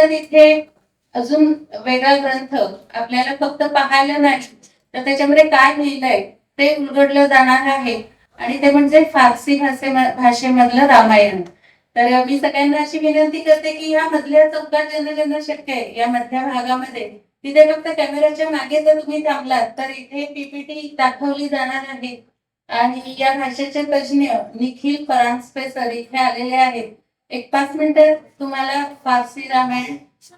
कारण इथे अजून वेगळा ग्रंथ आपल्याला फक्त पाहायला नाही. तर त्याच्यामध्ये काय लिहिलंय ते उलगडलं जाणार आहे. आणि ते म्हणजे फारसी भाषे भाषेमधलं रामायण. तर मी सगळ्यांना अशी विनंती करते की या मधल्या चौकात ज्यांना ज्यांना शक्य आहे या मधल्या भागामध्ये तिथे फक्त कॅमेऱ्याच्या मागे जर तुम्ही थांबलात तर इथे पीपीटी दाखवली जाणार आहे. आणि या भाषेचे तज्ज्ञ निखिल परांजपे सर इथे आलेले आहेत. एक पाच मिनिटं तुम्हाला फारसी रामायण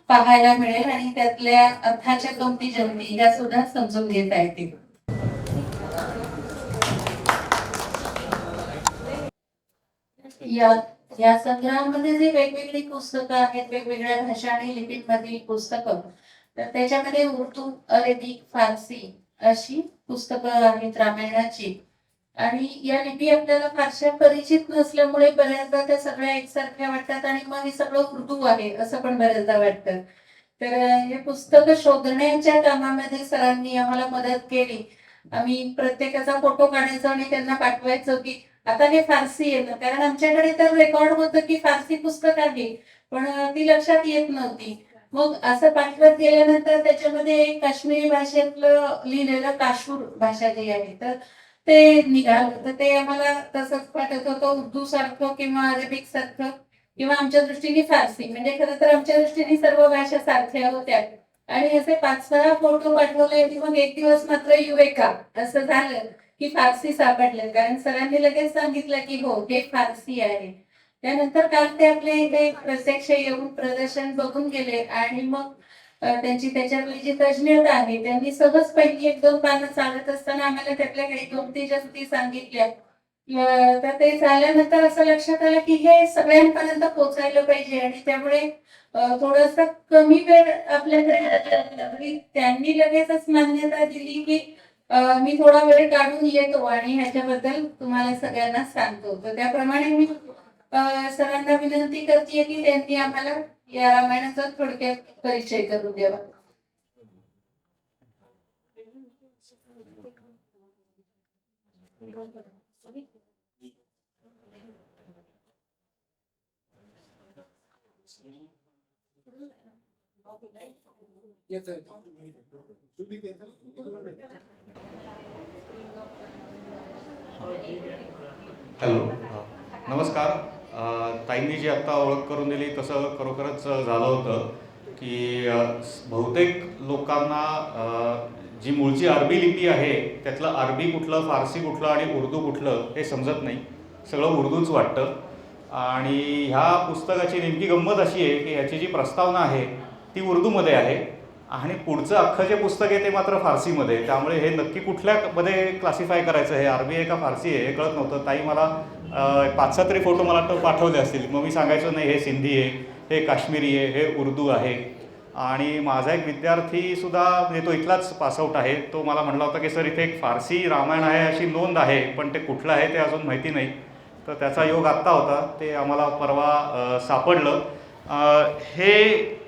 पाहायला मिळेल आणि त्यातल्या अर्थाच्या गमती जन्मी या सुद्धा समजून घेता येतील. या या संग्रहामध्ये जी वेगवेगळी पुस्तकं आहेत वेगवेगळ्या भाषा आणि लिपींमधील पुस्तकं तर त्याच्यामध्ये उर्दू अरेबिक फारसी अशी पुस्तकं आहेत रामायणाची. आणि या लिपी आपल्याला फारशा परिचित नसल्यामुळे बऱ्याचदा त्या सगळ्या एकसारख्या वाटतात आणि मग हे सगळं उर्दू आहे असं पण बऱ्याचदा वाटतं. तर हे पुस्तक शोधण्याच्या कामामध्ये सरांनी आम्हाला मदत केली. आम्ही प्रत्येकाचा फोटो काढायचो आणि त्यांना पाठवायचो की आता हे फारसी येतं कारण आमच्याकडे तर रेकॉर्ड होतं की फारसी पुस्तक आहे पण ती लक्षात येत नव्हती. मग असं पाठवत गेल्यानंतर त्याच्यामध्ये काश्मीरी भाषेतलं लिहिलेलं काशूर भाषा जी आहे तर ते निघालं. तर ते आम्हाला तसंच पाठवत होतं उर्दू सारखं किंवा अरेबिक सारखं किंवा आमच्या दृष्टीने फारसी. म्हणजे खरं तर आमच्या दृष्टीने सर्व भाषा सारख्या होत्या. आणि असे पाच सहा फोटो पाठवले आणि मग एक दिवस मात्र युवेका असं झालं की फारसी सापडले. कारण सरांनी लगेच सांगितलं की हो हे फारसी आहे. त्यानंतर काल ते आपले इथे प्रत्यक्ष येऊन प्रदर्शन बघून गेले आणि मग त्यांची त्याच्यातली जी तज्ज्ञता आहे त्यांनी सहज पहिली एक दोन पानं चालत असताना आम्हाला त्यातल्या काही गमती जास्ती सांगितल्या. तर ते झाल्यानंतर असं लक्षात आलं की हे सगळ्यांपर्यंत पोहोचायला पाहिजे आणि त्यामुळे थोडस कमी वेळ आपल्याकडे त्यांनी लगेचच मान्यता दिली की मी थोडा वेळ काढून येतो आणि ह्याच्याबद्दल तुम्हाला सगळ्यांना सांगतो. तर त्याप्रमाणे मी सरांना विनंती करते की त्यांनी आम्हाला या रामायणाचा थोडक्यात परिचय करून द्यावा. हॅलो नमस्कार. ताईंनी जी आत्ता ओळख करून दिली तसं खरोखरच झालं होतं की बहुतेक लोकांना जी मूळची अरबी लिपी आहे त्यातलं अरबी कुठलं फारसी कुठलं आणि उर्दू कुठलं हे समजत नाही. सगळं उर्दूच वाटतं. आणि ह्या पुस्तकाची नेमकी गंमत अशी आहे की ह्याची जी प्रस्तावना आहे ती उर्दूमध्ये आहे. आणि पुढचं अख्खं जे पुस्तक आहे ते मात्र फारसीमध्ये. त्यामुळे हे नक्की कुठल्यामध्ये क्लासिफाय करायचं हे? आरबी आहे का फारसी आहे? हे कळत नव्हतं. ताई मला पाच सहा तरी फोटो मला वाटतं पाठवले असतील. मग मी सांगायचो नाही हे सिंधी आहे हे काश्मीरी आहे हे उर्दू आहे. आणि माझा एक विद्यार्थीसुद्धा म्हणजे तो इथलाच पासआउट आहे. तो मला म्हणला होता की सर इथे एक फारसी रामायण आहे अशी नोंद आहे पण ते कुठलं आहे ते अजून माहिती नाही. तर त्याचा योग आत्ता होता. ते आम्हाला परवा सापडलं. हे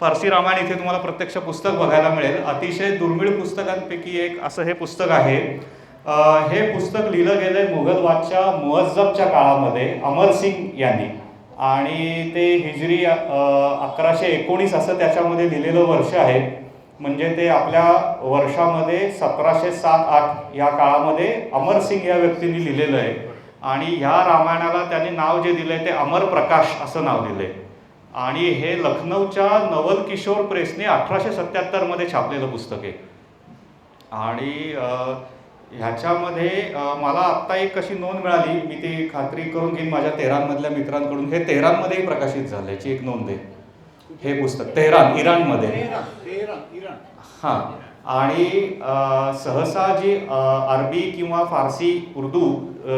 फारसी रामायण इथे तुम्हाला प्रत्यक्ष पुस्तक बघायला मिळेल. अतिशय दुर्मिळ पुस्तकांपैकी एक असं हे पुस्तक आहे. हे पुस्तक लिहिलं गेलं आहे मुघल बादशाह मुअज्जबच्या काळामध्ये अमर सिंग यांनी. आणि ते हिजरी अकराशे एकोणीस असं त्याच्यामध्ये लिहिलेलं वर्ष आहे. म्हणजे ते आपल्या वर्षामध्ये सतराशे सात आठ या काळामध्ये अमर सिंग या व्यक्तींनी लिहिलेलं आहे. आणि ह्या रामायणाला त्यांनी नाव जे दिलं आहे ते अमर प्रकाश असं नाव दिलंय. आणि हे लखनौच्या नवल किशोर प्रेसने अठराशे सत्याहत्तरमध्ये छापलेलं पुस्तक आहे. आणि ह्याच्यामध्ये मला आत्ता एक कशी नोंद मिळाली मी ती खात्री करून घेईन माझ्या तेहरानमधल्या मित्रांकडून. हे तेहरानमध्येही प्रकाशित झालं याची एक नोंद आहे. हे पुस्तक तेहरान इराणमध्ये. हां. आणि सहसा जी अरबी किंवा फारसी उर्दू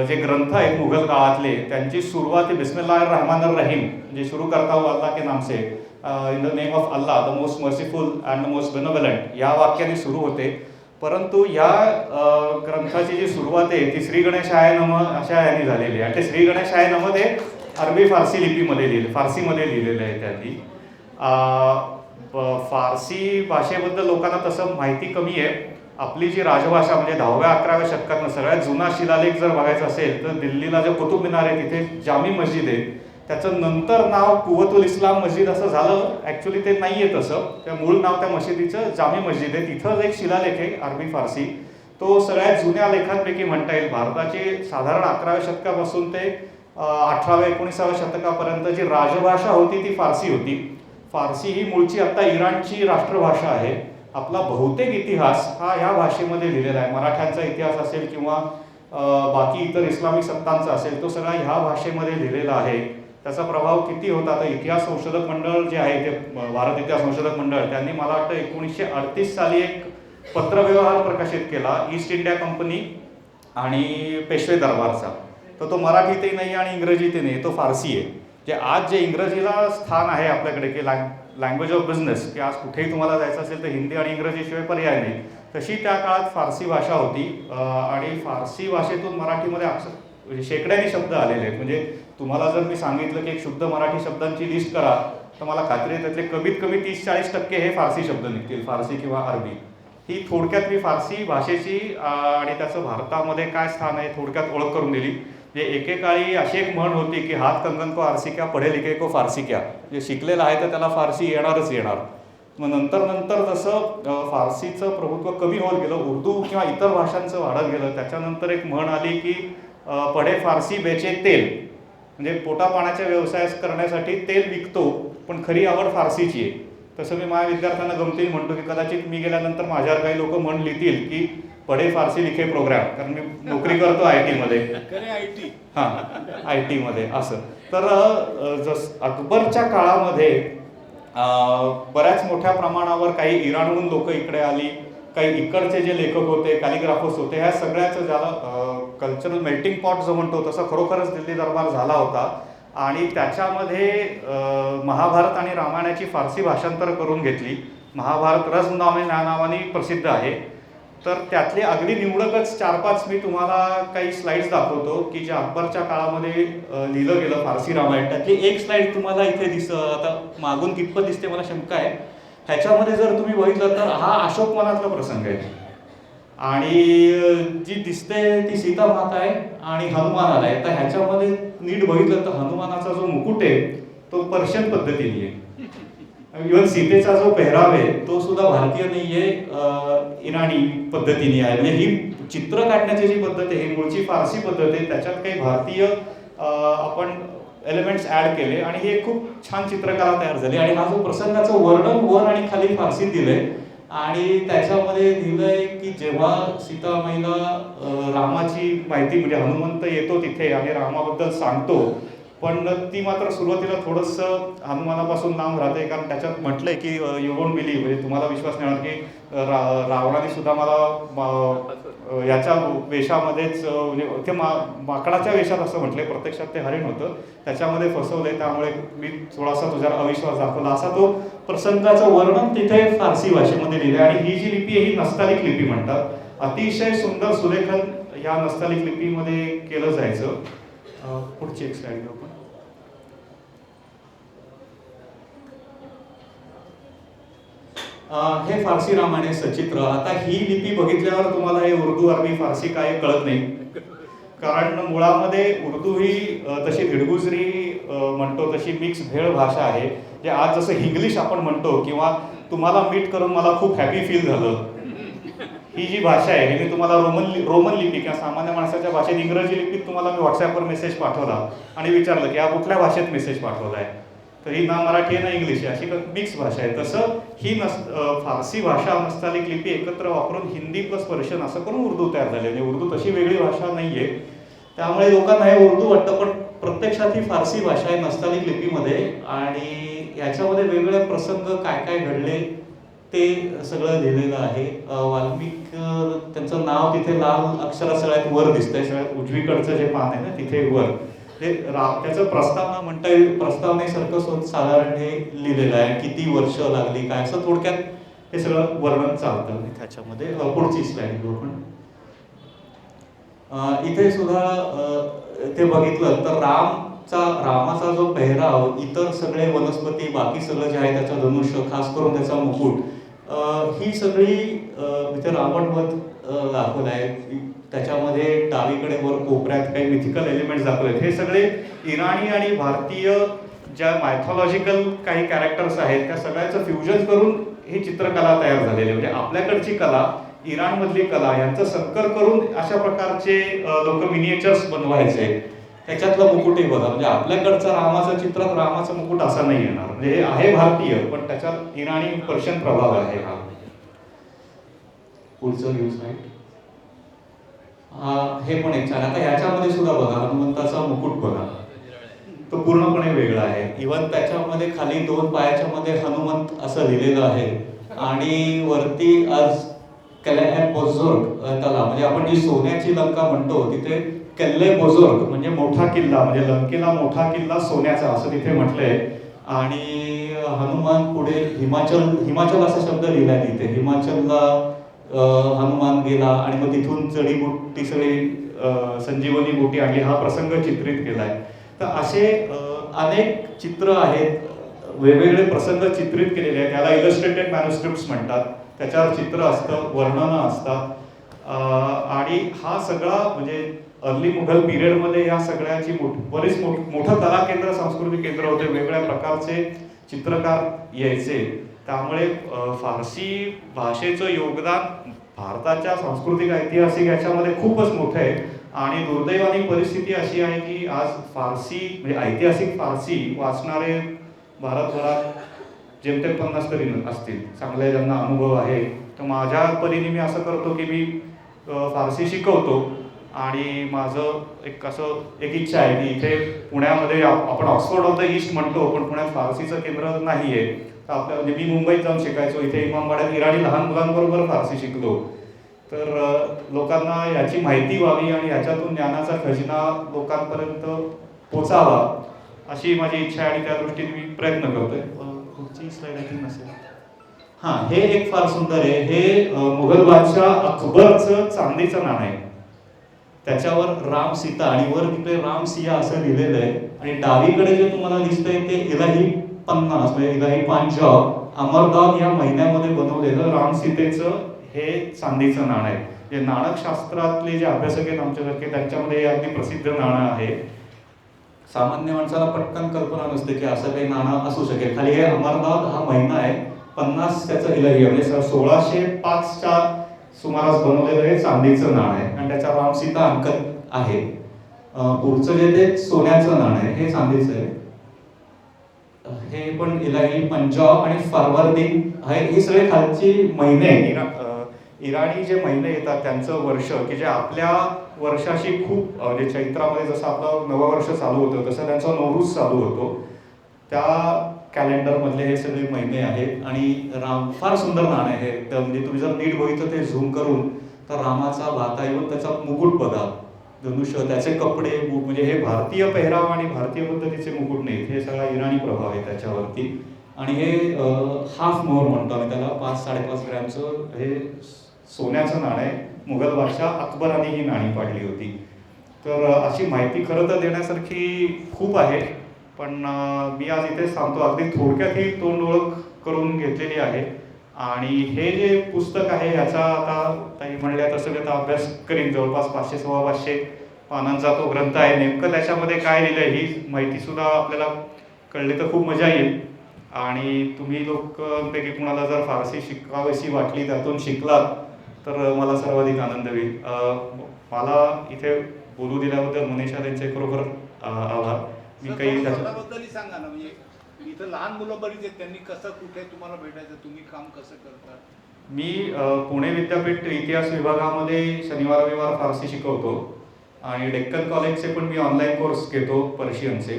जे ग्रंथ आहेत मुघल काळातले त्यांची सुरुवात बिस्मिल्ला रहमान रहीम जे सुरू करता हुआ अल्लाह के नाम से in the name of Allah the most merciful and the most benevolent या वाक्याने सुरू होते. परंतु या ग्रंथाची जी सुरुवात आहे ती श्री गणेशाय नम अशा याने झालेली आहे. आणि ते श्री गणेशाय नम ते अरबी फारसी लिपीमध्ये लिहिले फारसीमध्ये लिहिलेलं आहे त्यांनी फारसी भाषेबद्दल लोकांना तसं माहिती कमी आहे. आपली जी राजभाषा म्हणजे दहाव्या अकराव्या शतकातनं सगळ्यात जुना शिलालेख जर बघायचा असेल तर दिल्लीला जे कुतुब मिनार आहे तिथे जामी मस्जिद आहे. त्याचं नंतर नाव कुवतुल इस्लाम मस्जिद असं झालं. ॲक्च्युली ते नाही आहे तसं. त्या मूळ नाव त्या मशिदीचं जामी मस्जिद आहे. तिथं एक शिलालेख आहे अरबी फारसी. तो सगळ्यात जुन्या लेखांपैकी म्हणता येईल. भारताची साधारण अकराव्या शतकापासून ते अठराव्या एकोणीसाव्या शतकापर्यंत जी राजभाषा होती ती फारसी होती. फारसी ही मूळची आता इराणची राष्ट्रभाषा आहे. आपला बहुतेक इतिहास हा या भाषेमध्ये लिहिलेला आहे. मराठ्यांचा इतिहास असेल किंवा बाकी इतर इस्लामिक सत्तांचा असेल तो सगळा ह्या भाषेमध्ये लिहिलेला आहे. त्याचा प्रभाव किती होता? तर इतिहास संशोधक मंडळ जे आहे ते भारत इतिहास संशोधक मंडळ त्यांनी मला वाटतं एकोणीसशे अडतीस साली एक पत्रव्यवहार प्रकाशित केला ईस्ट इंडिया कंपनी आणि पेशवे दरबारचा. तर तो मराठीतही नाही आणि इंग्रजीतही नाही तो फारसी आहे. जे आज जे इंग्रजीला स्थान आहे आपल्याकडे की लँग लँग्वेज ऑफ बिझनेस की आज कुठेही तुम्हाला जायचं असेल तर हिंदी आणि इंग्रजीशिवाय पर्याय नाही. तशी त्या काळात फारसी भाषा होती आणि फारसी भाषेतून मराठीमध्ये अक्षर म्हणजे शेकड्याने शब्द आलेले आहेत. म्हणजे तुम्हाला जर मी सांगितलं की एक शुद्ध मराठी शब्दांची लिस्ट करा तर मला खात्री आहे त्यातले कमीत कमी तीस चाळीस टक्के हे फारसी शब्द निघतील फारसी किंवा अरबी. ही थोडक्यात मी फारसी भाषेची आणि त्याचं भारतामध्ये काय स्थान आहे थोडक्यात ओळख करून दिली. जे एकेकाळी अशी एक म्हण होती की हात कंगन को आरसी क्या पढे लिखे को फारसी क्या. जे शिकलेलं आहे तर त्याला फारसी येणारच येणार. मग नंतर नंतर जसं फारसीचं प्रभुत्व कमी होत गेलं उर्दू किंवा इतर भाषांचं वाढत गेलं त्याच्यानंतर एक म्हण आली की पढे फारसी बेचे तेल. म्हणजे पोटापाण्याच्या व्यवसाय करण्यासाठी तेल विकतो पण खरी आवड फारसीची आहे. तसं मी माझ्या विद्यार्थ्यांना गमतीने म्हणतो की कदाचित मी गेल्यानंतर माझ्यावर काही लोक म्हण लिहितील की पढे फारसी लिखे प्रोग्राम कारण मी नोकरी करतो आय टीमध्ये आय टी. हां आय टीमध्ये असं. तर जस अकबरच्या काळामध्ये बऱ्याच मोठ्या प्रमाणावर काही इराणहून लोक इकडे आली काही इकडचे जे लेखक होते कॅलिग्राफर्स होते ह्या सगळ्याचं ज्याला कल्चरल मेल्टिंग पॉट जो म्हणतो तसा खरोखरच दिल्ली दरबार झाला होता. आणि त्याच्यामध्ये महाभारत आणि रामायणाची फारसी भाषांतर करून घेतली. महाभारत रस नामे या नावाने प्रसिद्ध आहे. तर त्यातले अगदी निवडकच चार पाच मी तुम्हाला काही स्लाइड्स दाखवतो की जे अकबरच्या काळामध्ये लिहिलं गेलं फारसी रामायण. त्यातली एक स्लाइड तुम्हाला इथे दिस आता मागून कितपत दिसते मला शंका आहे. ह्याच्यामध्ये जर तुम्ही बघितलं तर हा अशोकवनातला प्रसंग आहे. आणि जी दिसते ती सीता माता आहे आणि हनुमान आहे तर ह्याच्यामध्ये नीट बघितलं तर हनुमानाचा जो मुकुट आहे तो पर्शियन पद्धतीने आहे. इव्हन सीतेचा जो पेहराव आहे तो सुद्धा भारतीय नाहीये इराणी पद्धतीने आहे. म्हणजे ही चित्र काढण्याची जी पद्धत आहे ही मूळची फारसी पद्धत आहे त्याच्यात काही भारतीय आपण एलिमेंट्स ऍड केले आणि हे खूप छान चित्रकला तयार झाली. आणि हा जो प्रसंगाचं वर्णन वर आणि खाली फारसीत दिलंय आणि त्याच्यामध्ये लिहिलंय की जेव्हा सीतामाईला महिला रामाची माहिती म्हणजे हनुमंत येतो तिथे आणि रामाबद्दल सांगतो पण ती मात्र सुरुवातीला थोडंसं हनुमानापासून लांब राहते कारण त्याच्यात म्हटलंय की यू डोंट बिलीव्ह म्हणजे तुम्हाला विश्वास नाही होणार की uh, रा रावणाने सुद्धा मला uh, याच्या वेशामध्येच uh, म्हणजे ते मा माकडाच्या वेशात असं म्हटलंय प्रत्यक्षात ते हरिण होतं. त्याच्यामध्ये फसवलंय त्यामुळे मी थोडासा तुझ्यावर अविश्वास दाखवला. असा तो प्रसंगाचं वर्णन तिथे फारसी भाषेमध्ये लिहिलं आणि ही जी लिपी आहे ही नस्तालिक लिपी म्हणतात. अतिशय सुंदर सुलेखन या नस्तालिक लिपीमध्ये केलं जायचं. पुढची एक स्लाईड घेऊ आपण हे फारसी रामायण आहे सचित्र. आता ही लिपी बघितल्यावर तुम्हाला हे उर्दू अरबी फारसी काय कळत नाही. कारण मुळामध्ये उर्दू ही तशी धिडगुजरी म्हणतो तशी मिक्स भेळ भाषा आहे. जे आज जसं इंग्लिश आपण म्हणतो किंवा तुम्हाला मीट करून मला खूप हॅपी फील झालं. ही जी भाषा आहे ही मी तुम्हाला रोमन लि- रोमन लिपी किंवा सामान्य माणसाच्या भाषेत इंग्रजी लिपीत तुम्हाला मी व्हॉट्सॲपवर मेसेज पाठवला आणि विचारलं की हा कुठल्या भाषेत मेसेज पाठवला आहे तर ही ना मराठी आहे ना इंग्लिश आहे अशी मिक्स भाषा आहे. तसं ही नस फारसी भाषा नस्तालिक लिपी एकत्र वापरून हिंदी प्लस पर्शियन असं करून उर्दू तयार झाली म्हणजे उर्दू तशी वेगळी भाषा नाही आहे त्यामुळे लोकांना हे उर्दू वाटतं पण प्रत्यक्षात ही फारसी भाषा आहे नस्तालिक लिपीमध्ये. आणि याच्यामध्ये वेगवेगळे प्रसंग काय काय घडले ते सगळं लिहिलेलं आहे. वाल्मिक त्यांचं नाव तिथे लाल अक्षरात सगळ्यात वर दिसतंय. सगळ्यात उजवीकडचं जे पान आहे ना तिथे वर. ते रा त्याचं प्रस्तावना म्हणता येईल प्रस्तावनेसारखं स्वत साधारण हे लिहिलेलं आहे. किती वर्ष लागली काय? असं थोडक्यात हे सगळं वर्णन चालतं. त्याच्यामध्ये पुढची स्लाईड घेऊ इथे सुद्धा अं, ते बघितलं तर रामचा रामाचा जो पेहराव इतर सगळे वनस्पती बाकी सगळं जे आहे त्याचं धनुष्य खास करून त्याचा मुकुट ही सगळी इथे रावणवध अं, दाखवलं आहे. त्याच्यामध्ये डावीकडे वर कोपऱ्यात काही मिथिकल एलिमेंट्स दाखवलेत हे सगळे इराणी आणि भारतीय ज्या मायथॉलॉजिकल काही कॅरेक्टर्स आहेत त्या सगळ्याचं फ्युजन करून ही चित्रकला तयार झालेली आहे. म्हणजे आपल्याकडची कला इराणमधली कला यांचं संकर करून अशा प्रकारचे लोक मिनिएचर्स बनवायचे. त्याच्यातलं मुकुटही बघा. म्हणजे आपल्याकडचं रामाचं चित्रात रामाचं मुकुट असा नाही येणार. म्हणजे हे आहे भारतीय पण त्याच्यात इराणी पर्शियन प्रभाव आहे हा. पुढचं न्यूज राईट हे पण एक छान. आता ह्याच्यामध्ये सुद्धा बघा हनुमंताचा मुकुट बघा. तो पूर्णपणे वेगळा आहे. इवन त्याच्यामध्ये खाली दोन पायाच्या मध्ये हनुमंत असं लिहिलेलं आहे. आणि वरती आज कलॅ बोझोर्ग त्याला म्हणजे आपण जी सोन्याची लंका म्हणतो तिथे कल्ले बुजुर्ग म्हणजे मोठा किल्ला म्हणजे लंकेला मोठा किल्ला सोन्याचा असं तिथे म्हटलंय. आणि हनुमान पुढे हिमाचल हिमाचल असा शब्द लिहिलाय तिथे. हिमाचलला हनुमान गेला आणि मग तिथून जडीबुटी सगळी संजीवनी बुटी आणली. हा प्रसंग चित्रित केलाय. तर असे अनेक चित्र आहेत. वेगवेगळे प्रसंग चित्रित केलेले आहेत. त्याला इलस्ट्रेटेड मॅन्युस्क्रिप्ट म्हणतात. त्याच्यावर चित्र असतं वर्णनं असतात. आणि हा सगळा म्हणजे अर्ली मुघल पिरियडमध्ये या सगळ्याची मोठ बरीच मोठ मोठं कला केंद्र सांस्कृतिक केंद्र होते वेगवेगळ्या प्रकारचे चित्रकार यायचे. त्यामुळे फारसी भाषेचं योगदान भारताच्या सांस्कृतिक ऐतिहासिक याच्यामध्ये खूपच मोठं आहे. आणि दुर्दैवानी परिस्थिती अशी आहे की आज फारसी म्हणजे ऐतिहासिक फारसी वाचणारे भारतभरात जेमतेम पन्नास तरी असतील. चांगले ज्यांना अनुभव आहे. तर माझ्या परीने मी असं करतो की मी फारसी शिकवतो. आणि माझं एक असं एक इच्छा आहे की इथे पुण्यामध्ये आप- आपण ऑक्सफोर्ड ऑफ द ईस्ट म्हणतो पण पुण्यात फारसीचं केंद्र नाही आहे तर आपल्या म्हणजे मी मुंबईत जाऊन शिकायचो इथे इमामवाड्यात इराणी लहान मुलांबरोबर फारसी शिकलो. तर लोकांना याची माहिती व्हावी आणि याच्यातून ज्ञानाचा खजिना लोकांपर्यंत पोचावा अशी माझी इच्छा आहे आणि त्या दृष्टीने मी प्रयत्न करतोय. पुढची स्लाइड आय थिंक नसेल हा हे एक फार सुंदर आहे. हे मुघल बादशाह अकबरचं चांदीचं नाणं आहे. त्याच्यावर राम सीता आणि वर तिकडे राम सिया असं लिहिलेलं आहे. आणि डावीकडे जे तुम्हाला दिसतंय ते इलाही पन्नास म्हणजे इलाही पांजाब अमरदान या महिन्यामध्ये बनवलेलं राम सीतेचं हे चांदीचं नाणं आहे. जे नाणकशास्त्रातले जे अभ्यासक आहेत आमच्यासारखे त्यांच्यामध्ये हे अगदी प्रसिद्ध नाणं आहे. सामान्य माणसाला पटकन कल्पना नसते की असं काही नाणं असू शकेल. खाली हे अमरनाथ हा महिना आहे. पन्नास त्याचं इलाही आहे. म्हणजे सोळाशे पाचच्या सुमारास बनवलेलं हे चांदीचं नाणं आहे. त्याच्या राम सीता अंकत आहे पुढचं जे ते सोन्याचं नाणं आहे हे चांदीचं आहे. हे पण इलाही पंजाब आणि फरवरदिन हे हे सगळे खालची महिने आहेत. इराणी जे महिने येतात त्यांचं वर्ष की जे आपल्या वर्षाशी खूप म्हणजे चैत्रामध्ये जसं आपलं नववर्ष चालू होतं तसं त्यांचा नवरूज चालू होतो. त्या कॅलेंडरमधले हे सगळे महिने आहेत. आणि राम फार सुंदर नाणं आहे. तर म्हणजे तुम्ही जर नीट बघितलं ते झूम करून तर रामाचा भाता येऊन त्याचा मुकुट बघा धनुष्य त्याचे कपडे म्हणजे हे भारतीय पेहराव आणि भारतीय पद्धतीचे मुकुट नाहीत. हे सगळा इराणी प्रभाव आहे त्याच्यावरती. आणि हे हाफ मोहर म्हणतो आम्ही त्याला. पाच साडेपाच ग्रॅमचं हे सोन्याचं नाणं आहे. मुघल बादशाह अकबराने ही नाणी पाडली होती. तर अशी माहिती खरं तर देण्यासारखी खूप आहे. पण मी आज इथे सांगतो अगदी थोडक्यात ही तोंड ओळख करून घेतलेली आहे. आणि हे जे पुस्तक आहे याचा आता ताई म्हणल्या तसं मी आता अभ्यास करीन. जवळपास पाचशे सव्वा पाचशे पानांचा तो ग्रंथ आहे. नेमकं त्याच्यामध्ये काय लिहिलं आहे ही माहिती सुद्धा आपल्याला कळली तर खूप मजा येईल. आणि तुम्ही लोकांपैकी कुणाला जर फारसी शिकावीशी वाटली त्यातून शिकलात तर मला सर्वाधिक आनंद होईल. मला इथे बोलू दिल्याबद्दल मनीषा त्यांचे खरोखर आभार. मी काही सांगा ना म्हणजे इथं लहान मुलं बरीच आहेत त्यांनी कसं कुठे तुम्हाला भेटायचं तुम्ही काम कसं करता मी पुणे विद्यापीठ इतिहास विभागामध्ये शनिवार रविवार फारसी शिकवतो. आणि डेक्कन कॉलेजचे पण मी ऑनलाईन कोर्स घेतो पर्शियनचे.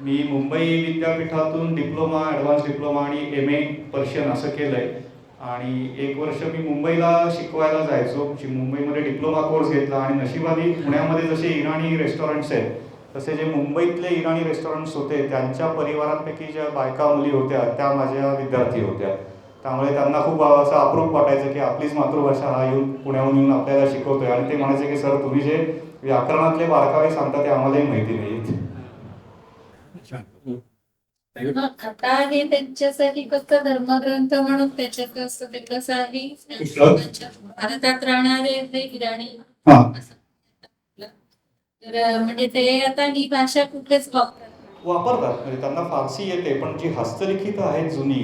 मी मुंबई विद्यापीठातून डिप्लोमा ॲडव्हान्स डिप्लोमा आणि एम ए पर्शियन असं केलं आहे आणि एक वर्ष मी मुंबईला शिकवायला जायचो. मुंबईमध्ये डिप्लोमा कोर्स घेतला आणि नशिबाने पुण्यामध्ये जसे इराणी रेस्टॉरंट्स आहेत तसे जे मुंबईतले इराणी रेस्टॉरंट्स होते त्यांच्या परिवारांपैकी ज्या बायका मुली होत्या त्या माझ्या विद्यार्थी होत्या. त्यामुळे त्यांना खूप असं अप्रूप वाटायचं की आपलीच मातृभाषा हा येऊन पुण्याहून येऊन आपल्याला शिकवतोय. आणि ते म्हणायचे की सर तुम्ही जे व्याकरणातले बारकावे सांगता ते आम्हालाही माहिती नाहीत हा, आता आहे त्यांच्यासाठी फक्त धर्मग्रंथ म्हणून त्याच्यात असतं ते कसं आहे? भारतात राहणारे इराणी. हा. तर म्हणजे ते आता ही भाषा कुठेच वापरत वापरतात म्हणजे त्यांना फारसी येते पण जी हस्तलिखित आहेत जुनी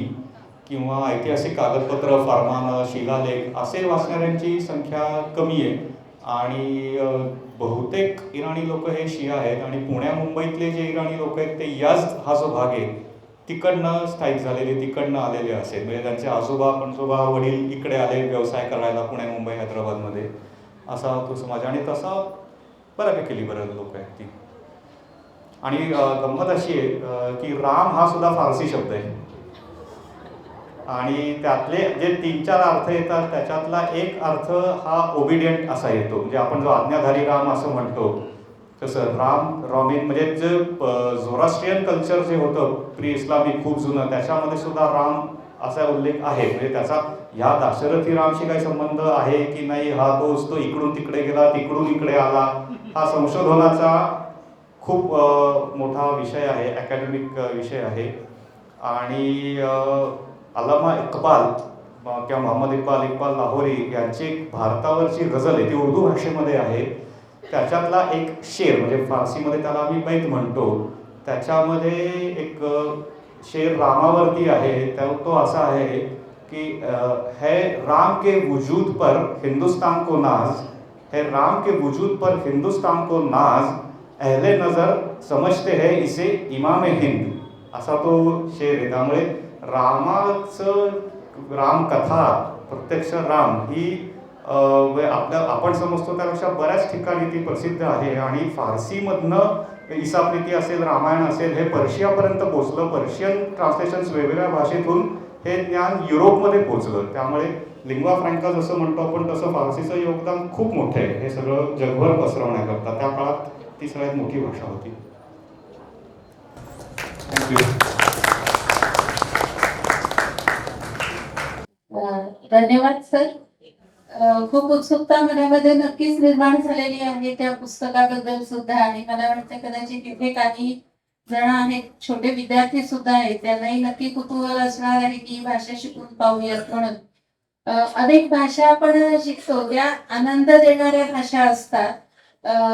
किंवा ऐतिहासिक कागदपत्र फार्मान शिलालेख असे वाचणाऱ्यांची संख्या कमी आहे. आणि बहुतेक इराणी लोक हे शिया आहेत आणि पुण्या मुंबईतले जे इराणी लोक आहेत ते याच हा जो भाग आहे तिकडनं स्थायिक झालेले तिकडनं आलेले असेल म्हणजे त्यांचे आजोबा पणजोबा वडील इकडे आले व्यवसाय करायला पुणे मुंबई हैदराबादमध्ये. असा तो समाज. आणि तसा बऱ्यापैकी लिबरल लोक आहेत ती. आणि गंमत अशी आहे की राम हा सुद्धा फारसी शब्द आहे. आणि त्यातले जे तीन चार अर्थ येतात त्याच्यातला एक अर्थ हा ओबिडियंट असा येतो. म्हणजे आपण जो आज्ञाधारी राम असं म्हणतो तसं राम रॉबिन म्हणजे जे झोरास्ट्रियन कल्चर जे होतं प्री इस्लामिक खूप जुनं त्याच्यामध्ये सुद्धा राम असा उल्लेख आहे. म्हणजे त्याचा ह्या दाशरथी रामशी काही संबंध आहे की नाही हा तोच तो इकडून तिकडे गेला तिकडून इकडे आला. हा संशोधनाचा खूप मोठा विषय आहे अकॅडमिक विषय आहे. आणि अलामा इक्बाल किंवा मोहम्मद इक्बाल इक्बाल लाहोरी यांची एक भारतावरची गझल आहे ती उर्दू भाषेमध्ये आहे. त्याच्यातला एक शेर म्हणजे फारसीमध्ये त्याला आम्ही बैत म्हणतो. त्याच्यामध्ये एक शेर रामावरती आहे. त्या तो असा आहे की है राम के वजूद पर हिंदुस्तान को नाज है राम के वजूद पर हिंदुस्तान को नाज अहले नजर समजते है इसे इमाम हिंद। असा तो शेर आहे त्यामुळे रामाचं रामकथा प्रत्यक्ष राम ही आपल्या आपण समजतो त्यापेक्षा बऱ्याच ठिकाणी ती प्रसिद्ध आहे. आणि फारसीमधनं ईसाप्रीती असेल रामायण असेल हे पर्शियापर्यंत पोचलं पर्शियन ट्रान्सलेशन्स वेगवेगळ्या भाषेतून हे ज्ञान युरोपमध्ये पोचलं त्यामुळे लिंग्वा फ्रँका जसं म्हणतो आपण तसं फारसीचं योगदान खूप मोठं आहे. हे सगळं जगभर पसरवण्याकरता त्या काळात ती सगळ्यात मोठी भाषा होती. धन्यवाद सर. खूप उत्सुकता मनामध्ये नक्कीच निर्माण झालेली आहे त्या पुस्तकाबद्दल सुद्धा. आणि मला वाटतं कदाचित तिथे काही जण आहेत छोटे विद्यार्थी सुद्धा आहेत. त्यांनाही नक्की कुतूहल असणार आहे की भाषा शिकून पाहूयात म्हणून. अनेक भाषा आपण शिकतो त्या आनंद देणाऱ्या भाषा असतात.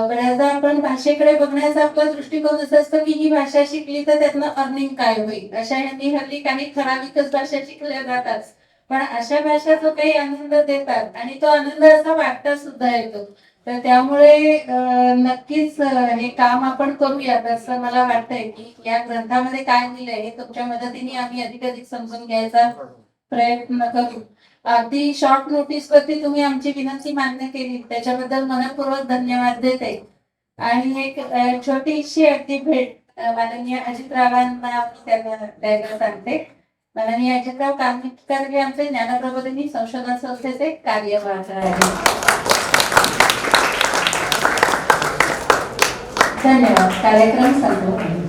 बऱ्याचदा आपण भाषेकडे बघण्याचा आपला दृष्टिकोन असं असतो की ही भाषा शिकली तर त्यातनं अर्निंग काय होईल? अशा यांनी हल्ली काही ठराविकच भाषा शिकल्या जातात. पण अशा भाषा जो काही आनंद देतात आणि तो आनंद असा वाटता सुद्धा येतो. तर त्यामुळे नक्कीच हे काम आपण करूयात असं मला वाटतंय की या ग्रंथामध्ये काय लिहिलंय हे तुमच्या मदतीने आम्ही अधिक अधिक समजून घ्यायचा प्रयत्न करू. अगदी शॉर्ट नोटीस वरती तुम्ही आमची विनंती मान्य केली. त्याच्याबद्दल मनपूर्वक धन्यवाद देते. आणि एक छोटीशी अगदी भेट माननीय अजितरावांना त्यांना द्यायला सांगते. माननीय अजितराव कामकर हे आमचे ज्ञानप्रबोधिनी संशोधन संस्थेचे कार्यवाह आहेत. धन्यवाद. कार्यक्रम संपला